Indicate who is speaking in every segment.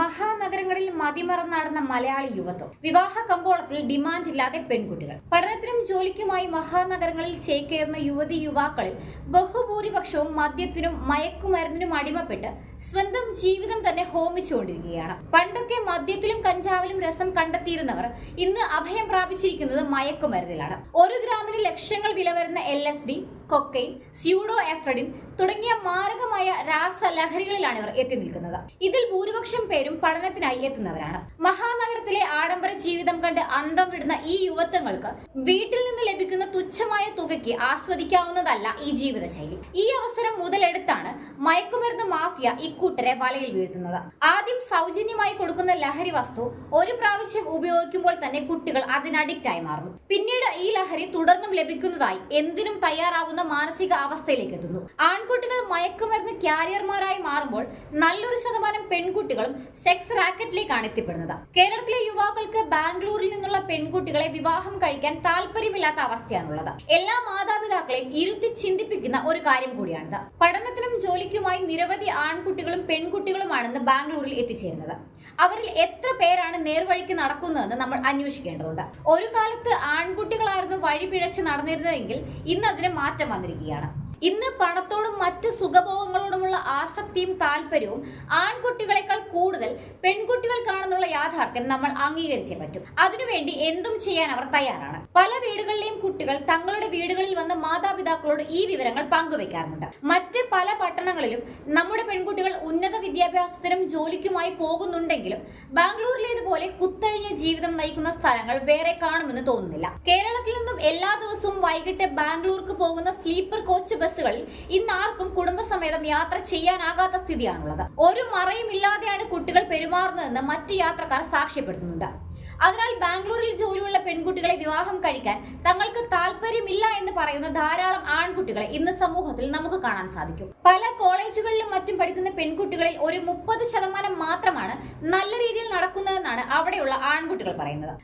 Speaker 1: മഹാനഗരങ്ങളിൽ മതിമറന്ന് നടന്ന മലയാളി യുവത്വം. വിവാഹ കമ്പോളത്തിൽ ഡിമാൻഡ് ഇല്ലാതെ പെൺകുട്ടികൾ. പഠനത്തിനും ജോലിക്കുമായി മഹാനഗരങ്ങളിൽ ചേക്കേറുന്ന യുവതി യുവാക്കളിൽ ബഹുഭൂരിപക്ഷവും മദ്യത്തിനും മയക്കുമരുന്നിനും അടിമപ്പെട്ട് സ്വന്തം ജീവിതം തന്നെ ഹോമിച്ചുകൊണ്ടിരിക്കുകയാണ്. പണ്ടൊക്കെ മദ്യത്തിലും കഞ്ചാവിലും രസം കണ്ടെത്തിയിരുന്നവർ ഇന്ന് അഭയം പ്രാപിച്ചിരിക്കുന്നത് മയക്കുമരുന്നിലാണ്. ഒരു ഗ്രാമിന് ലക്ഷങ്ങൾ വില വരുന്ന L S D cocaine pseudoephedrine തുടങ്ങിയ മാരകമായ രാസലഹരികളിലാണ് ഇവർ എത്തി നിൽക്കുന്നത്. ഇതിൽ ഭൂരിപക്ഷം പേരും പഠനത്തിനായി എത്തുന്നവരാണ്. മഹാനഗരത്തിലെ ആഡംബര ജീവിതം കണ്ട് അന്തം വിടുന്ന ഈ യുവത്വങ്ങൾക്ക് വീട്ടിൽ നിന്ന് ലഭിക്കുന്ന തുച്ഛമായ തുകയ്ക്ക് ആസ്വദിക്കാവുന്നതല്ല ഈ ജീവിതശൈലി. ഈ അവസരം മുതലെടുത്താണ് മയക്കുമരുന്ന് മാഫിയ ഇക്കൂട്ടരെ വലയിൽ വീഴ്ത്തുന്നത്. ആദ്യം സൗജന്യമായി കൊടുക്കുന്ന ലഹരി വസ്തു ഒരു പ്രാവശ്യം ഉപയോഗിക്കുമ്പോൾ തന്നെ കുട്ടികൾ അതിന് അഡിക്റ്റായി മാറുന്നു. പിന്നീട് ഈ ലഹരി തുടർന്നും ലഭിക്കുന്നതായി എന്തിനും തയ്യാറാകുന്ന മാനസിക അവസ്ഥയിലേക്ക് എത്തുന്നു ആൺകുട്ടികൾ മയക്കുമരുന്ന് ക്യാരിയർമാരായി മാറുമ്പോൾ നല്ലൊരു ശതമാനം പെൺകുട്ടികളും സെക്സ് റാക്കറ്റിലേക്കാണ് എത്തിപ്പെടുന്നത്. കേരളത്തിലെ യുവാക്കൾക്ക് ബാംഗ്ലൂരിൽ നിന്നുള്ള പെൺകുട്ടികളെ വിവാഹം കഴിക്കാൻ താല്പര്യമില്ലാത്ത അവസ്ഥയാണുള്ളത്. എല്ലാ മാതാപിതാക്കളെയും ഇരുത്തി ചിന്തിപ്പിക്കുന്ന ഒരു കാര്യം കൂടിയാണിത്. പഠനത്തിനും ജോലിക്കുമായി നിരവധി ആൺകുട്ടികളും പെൺകുട്ടികളുമാണെന്ന് ബാംഗ്ലൂരിൽ എത്തിച്ചേരുന്നത്. അവരിൽ എത്ര പേരാണ് നേർവഴിക്ക് നടക്കുന്നതെന്ന് നമ്മൾ അന്വേഷിക്കേണ്ടതുണ്ട്. ഒരു കാലത്ത് ആൺകുട്ടികളായിരുന്നു വഴി പിഴച്ച് നടന്നിരുന്നതെങ്കിൽ ഇന്ന് അതിന് മാറ്റം വന്നിരിക്കുകയാണ്. ഇന്ന് പണത്തോടും മറ്റ് സുഖഭോഗങ്ങളോടുമുള്ള ആസക്തിയും താല്പര്യവും ആൺകുട്ടികളെക്കാൾ കൂടുതൽ പെൺകുട്ടികൾക്കാണെന്നുള്ള യാഥാർത്ഥ്യം നമ്മൾ അംഗീകരിച്ചേ പറ്റും. അതിനുവേണ്ടി എന്തും ചെയ്യാൻ അവർ തയ്യാറാണ്. പല വീടുകളിലെയും കുട്ടികൾ തങ്ങളുടെ വീടുകളിൽ വന്ന മാതാപിതാക്കളോട് ഈ വിവരങ്ങൾ പങ്കുവെക്കാറുണ്ട് മറ്റ് പല പട്ടണങ്ങളിലും നമ്മുടെ പെൺകുട്ടികൾ ഉന്നത വിദ്യാഭ്യാസത്തിനും ജോലിക്കുമായി പോകുന്നുണ്ടെങ്കിലും ബാംഗ്ലൂരിലേതുപോലെ കുത്തഴിഞ്ഞ ജീവിതം നയിക്കുന്ന സ്ഥലങ്ങൾ വേറെ കാണുമെന്ന് തോന്നുന്നില്ല. കേരളത്തിൽ എല്ലാ ദിവസവും വൈകിട്ട് ബാംഗ്ലൂർക്ക് പോകുന്ന സ്ലീപ്പർ കോച്ച് ബസ്സുകളിൽ ഇന്ന് ആർക്കും കുടുംബസമേതം യാത്ര ചെയ്യാനാകാത്ത സ്ഥിതിയാണുള്ളത്. ഒരു മറയും ഇല്ലാതെയാണ് കുട്ടികൾ പെരുമാറുന്നതെന്ന് മറ്റ് യാത്രക്കാർ സാക്ഷ്യപ്പെടുത്തുന്നുണ്ട്. അതിനാൽ ബാംഗ്ലൂരിൽ ജോലിയുള്ള പെൺകുട്ടികളെ വിവാഹം കഴിക്കാൻ തങ്ങൾക്ക് താല്പര്യമില്ല എന്ന് പറയുന്ന ധാരാളം ആൺകുട്ടികളെ ഇന്ന് സമൂഹത്തിൽ നമുക്ക് കാണാൻ സാധിക്കും. പല കോളേജുകളിലും മറ്റും പഠിക്കുന്ന പെൺകുട്ടികളിൽ ഒരു മുപ്പത് ശതമാനം മാത്രമാണ് നല്ല രീതിയിൽ നടക്കുന്നതെന്നാണ് അവിടെയുള്ള ആൺകുട്ടികൾ പറയുന്നത്.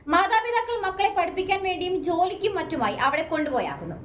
Speaker 1: മാതാപിതാക്കൾ മക്കളെ പഠിപ്പിക്കാൻ വേണ്ടിയും ജോലിക്കും മറ്റുമായി അവിടെ കൊണ്ടുപോയാക്കുന്നു.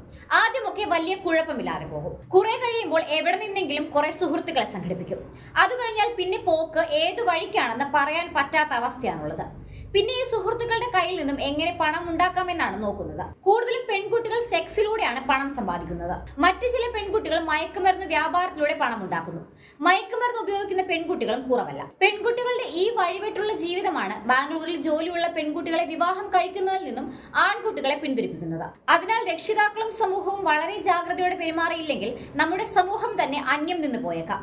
Speaker 1: ആദ്യമൊക്കെ വലിയ കുഴപ്പമില്ലാതെ പോകും. കുറെ കഴിയുമ്പോൾ എവിടെ നിന്നെങ്കിലും കുറെ സുഹൃത്തുക്കളെ സംഘടിപ്പിക്കും. അത് കഴിഞ്ഞാൽ പിന്നെ പോക്ക് ഏതു വഴിക്കാണെന്ന് പറയാൻ പറ്റാത്ത അവസ്ഥയാണുള്ളത്. പിന്നെ ഈ സുഹൃത്തുക്കളുടെ കയ്യിൽ നിന്നും എങ്ങനെ പണം ഉണ്ടാക്കാമെന്നാണ് നോക്കുന്നത്. കൂടുതലും പെൺകുട്ടികൾ സെക്സിലൂടെയാണ് പണം സമ്പാദിക്കുന്നത്. മറ്റു ചില പെൺകുട്ടികൾ മയക്കുമരുന്ന് വ്യാപാരത്തിലൂടെ പണം ഉണ്ടാക്കുന്നു. മയക്കുമരുന്ന് ഉപയോഗിക്കുന്ന പെൺകുട്ടികളും കുറവല്ല. പെൺകുട്ടികളുടെ ഈ വഴിവിട്ടുള്ള ജീവിതമാണ് ബാംഗ്ലൂരിൽ ജോലിയുള്ള പെൺകുട്ടികളെ വിവാഹം കഴിക്കുന്നതിൽ നിന്നും ആൺകുട്ടികളെ പിന്തിരിപ്പിക്കുന്നത് അതിനാൽ രക്ഷിതാക്കളും സമൂഹവും വളരെ ജാഗ്രതയോടെ പെരുമാറിയില്ലെങ്കിൽ നമ്മുടെ സമൂഹം തന്നെ അന്യം നിന്ന് പോയേക്കാം.